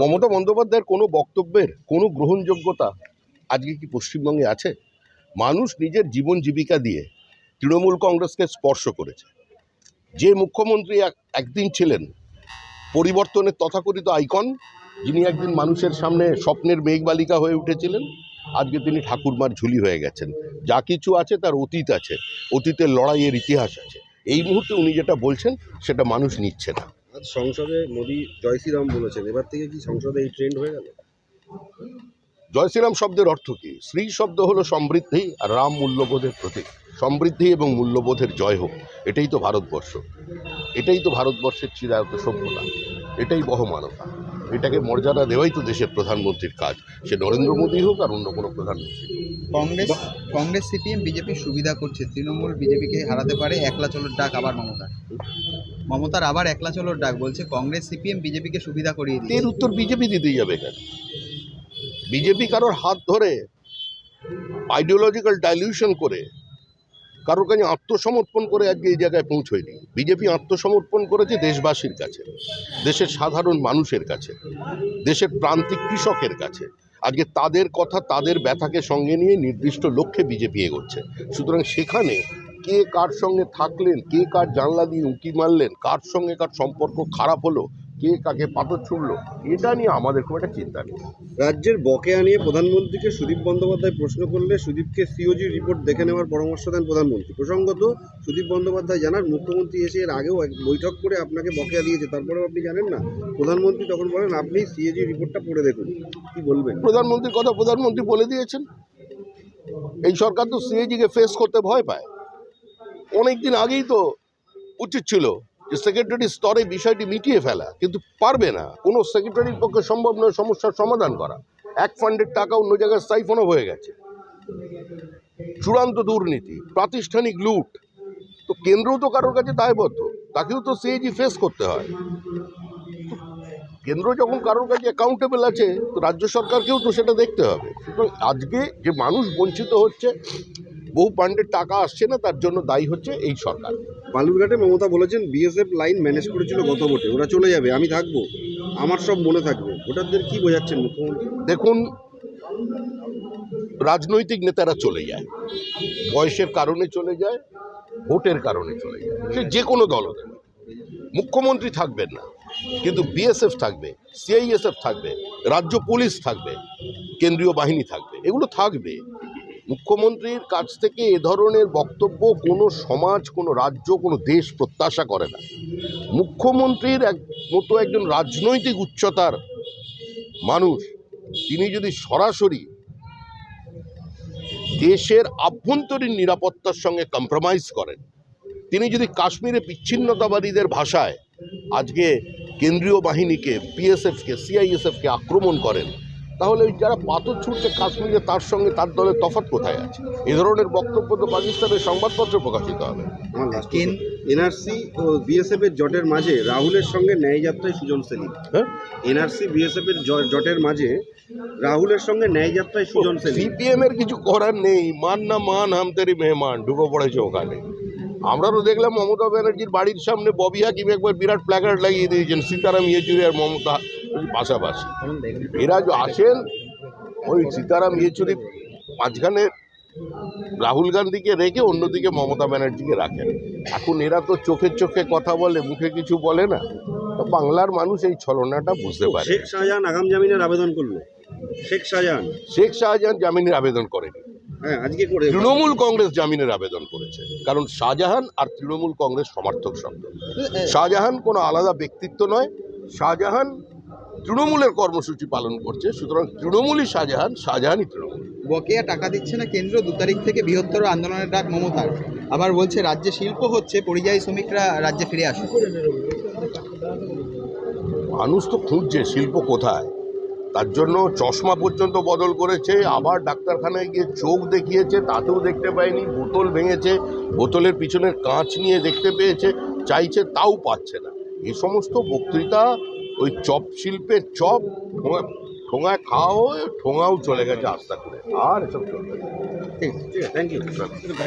মমতা বন্দ্যোপাধ্যায়ের কোনো বক্তব্যের কোনো গ্রহণযোগ্যতা আজকে কি পশ্চিমবঙ্গে আছে? মানুষ নিজের জীবন জীবিকা দিয়ে তৃণমূল কংগ্রেসকে স্পর্শ করেছে। যে মুখ্যমন্ত্রী এক, একদিন ছিলেন পরিবর্তনের তথাকথিত আইকন, যিনি একদিন মানুষের সামনে স্বপ্নের মেঘবালিকা হয়ে উঠেছিলেন, আজকে তিনি ঠাকুরমার ঝুলি হয়ে গেছেন। যা কিছু আছে তার অতীত আছে। অতীতের লড়াইয়ের ইতিহাস আছে। এই মুহূর্তে উনি যেটা বলছেন সেটা মানুষ নিচ্ছে না। আজ সংসদে মোদী জয় শ্রীরাম বলেছেন। এবার থেকে কি সংসদে এই ট্রেন্ড হয়ে গেল? জয় শ্রীরাম শব্দের অর্থ কি? শ্রী শব্দ হলো সমৃদ্ধি আর রাম মূল্যবোধের প্রতীক। সমৃদ্ধি এবং মূল্যবোধের জয় হোক এটাই তো ভারতবর্ষ। এটাই তো ভারতবর্ষের চিরায়ত সভ্যতা। এটাই বহমানতা। এটাকে মর্যাদা দেওয়াই তো দেশের প্রধানমন্ত্রীর কাজ। সে নরেন্দ্র মোদী হোক আর অন্য কোনো প্রধানমন্ত্রী হোক। কংগ্রেস কংগ্রেস, সিপিএম, বিজেপি সুবিধা করছে। তৃণমূল বিজেপিকে হারাতে পারে একলা চলোর ডাক আবার মমতার। মমতার আবার একলা চলোর ডাক বলছে, কংগ্রেস, সিপিএম, বিজেপিকে সুবিধা করিয়ে দিয়ে এর উত্তর বিজেপি দিতেই যাবে কেন বিজেপি কারোর হাত ধরে আইডিওলজিক্যাল ডাইলিউশন করে, কারোর কাছে আত্মসমর্পণ করে আজকে এই জায়গায় পৌঁছয়নি। বিজেপি আত্মসমর্পণ করেছে দেশবাসীর কাছে, দেশের সাধারণ মানুষের কাছে, দেশের প্রান্তিক কৃষকের কাছে। আজকে তাদের কথা, তাদের ব্যথাকে সঙ্গে নিয়ে নির্দিষ্ট লক্ষ্যে বিজেপি এগোচ্ছে। সুতরাং সেখানে কে কার সঙ্গে থাকলেন, কে কার জানলা দিয়ে উঁকি মারলেন, কার সঙ্গে কার সম্পর্ক খারাপ হলো কে কাকে পাথর ছুড়লো এটা নিয়ে আমাদের খুব একটা চিন্তা নেই। রাজ্যের বকেয়া নিয়ে প্রধানমন্ত্রীকে সুদীপ বন্দ্যোপাধ্যায় প্রশ্ন করলে সুদীপকে সিওজি রিপোর্ট দেখে নেওয়ার পরামর্শ দেন প্রধানমন্ত্রী। প্রসঙ্গত সুদীপ বন্দ্যোপাধ্যায় জানান মুখ্যমন্ত্রী এসে এর আগেও এক বৈঠক করে আপনাকে বকেয়া দিয়েছে। তারপরেও আপনি জানেন না প্রধানমন্ত্রী তখন বলেন আপনি সিএজি রিপোর্টটা পড়ে দেখুন কি বলবেন? প্রধানমন্ত্রীর কথা প্রধানমন্ত্রী বলে দিয়েছেন। এই সরকার তো সিএজিকে ফেস করতে ভয় পায়। অনেক দিন আগেই তো উচিত ছিল সেক্রেটারি স্তরে বিষয়টি মিটিয়ে ফেলা, কিন্তু পারবে না। কোনো সেক্রেটারির পক্ষে সম্ভব নয় সমস্যার সমাধান করা। এক ফান্ডের টাকা অন্য জায়গায় সাইফনও হয়ে গেছে। চূড়ান্ত দুর্নীতি, প্রাতিষ্ঠানিক লুট। তো কেন্দ্রও তো কারোর কাছে দায়বদ্ধ, তাকেও তো সিএজি ফেস করতে হয়। কেন্দ্র যখন কারোর কাছে অ্যাকাউন্টেবল আছে, তো রাজ্য সরকারকেও তো সেটা দেখতে হবে। সুতরাং আজকে যে মানুষ বঞ্চিত হচ্ছে বহু ফান্ডের টাকা আসছে না তার জন্য দায়ী হচ্ছে এই সরকার। বালুরঘাটে মমতা বলেছেন বিএসএফ লাইন ম্যানেজ করেছিল গত ভোটে ওরা চলে যাবে আমি থাকব আমার সব মনে থাকবে। ভোটারদের কি বোঝাচ্ছেন মুখ্যমন্ত্রী? দেখুন রাজনৈতিক নেতারা চলে যায় বয়সের কারণে চলে যায় ভোটের কারণে চলে যায় সে যে কোনো দল হতে মুখ্যমন্ত্রী থাকবেন না কিন্তু বিএসএফ থাকবে সিআইএসএফ থাকবে রাজ্য পুলিশ থাকবে কেন্দ্রীয় বাহিনী থাকবে এগুলো থাকবে। মুখ্যমন্ত্রীর কাছ থেকে এ ধরনের বক্তব্য কোনো সমাজ, কোনো রাজ্য, কোনো দেশ প্রত্যাশা করে না। মুখ্যমন্ত্রীর এক মতো একজন রাজনৈতিক উচ্চতার মানুষ, তিনি যদি সরাসরি দেশের আভ্যন্তরীণ নিরাপত্তার সঙ্গে কম্প্রোমাইজ করেন, তিনি যদি কাশ্মীরে বিচ্ছিন্নতাবাদীদের ভাষায় আজকে কেন্দ্রীয় বাহিনীকে বিএসএফকে সিআইএসএফকে আক্রমণ করেন তাহলে ওই যারা পাথর ছুটছে কাশ্মীরে তার সঙ্গে তার দলের তফাৎ কোথায় আছে? এ ধরনের বক্তব্য তো পাকিস্তানের সংবাদপত্রে প্রকাশিত হবে। এনআরসি ও বিএসএফ এর জটের মাঝে রাহুলের সঙ্গে ন্যায় যাত্রায় সুজন সেলিম। হ্যাঁ? এনআরসি বিএসএফ এর জটের মাঝে রাহুলের সঙ্গে ন্যায় যাত্রায় সুজন সেলিম। সিপিএম এর কিছু করার নেই। মান না মান হাম তেরি মেহমান ঢুকে পড়েছে ওখানে। আমরা তো দেখলাম মমতা ব্যানার্জির বাড়ির সামনে ববি হাকিম একবার বিরাট প্ল্যাকার্ড লাগিয়ে দিয়েছেন সীতারাম ইয়েচুরি আর মমতা পাশাপাশি। এরা যে আসেন ওই সীতারাম ইয়েচুরি মাঝখানে রাহুল গান্ধীকে রেখে অন্যদিকে মমতা ব্যানার্জিকে রাখেন। এখন এরা তো চোখে চোখে কথা বলে মুখে কিছু বলে না। তো বাংলার মানুষ এই ছলনাটা বুঝতে পারে। শেখ শাহজাহান আগাম জামিনের আবেদন করল। শেখ শাহজাহান। শেখ শাহজাহান জামিনের আবেদন করেনি। তৃণমূল কংগ্রেস জামিনের আবেদন করেছে। কারণ শাহজাহান আর তৃণমূল কংগ্রেস সমর্থক শব্দ শাহজাহান কোনো আলাদা ব্যক্তিত্ব নয়। শাহজাহান তৃণমূলের কর্মসূচি পালন করছে। সুতরাং তৃণমূলই শাহজাহান শাহজাহানই তৃণমূল। বকেয়া টাকা দিচ্ছে না কেন্দ্র। দু তারিখ থেকে বৃহত্তর আন্দোলনের ডাক মমতার। আবার বলছে রাজ্যে শিল্প হচ্ছে পরিযায়ী শ্রমিকরা রাজ্যে ফিরে আসে মানুষ তো খুঁজছে শিল্প কোথায়। তার জন্য চশমা পর্যন্ত বদল করেছে আবার ডাক্তারখানায় গিয়ে চোখ দেখিয়েছে তাতেও দেখতে পায়নি বোতল ভেঙেছে বোতলের পিছনের কাঁচ নিয়ে দেখতে পেয়েছে চাইছে তাও পাচ্ছে না। এ সমস্ত বক্তৃতা ওই চপ শিল্পের চপ ঠোঙা ঠোঙায় খাওয়া ঠোঙাও চলে গেছে আস্তা করে আর এসব চলবে ঠিক আছে। Thank you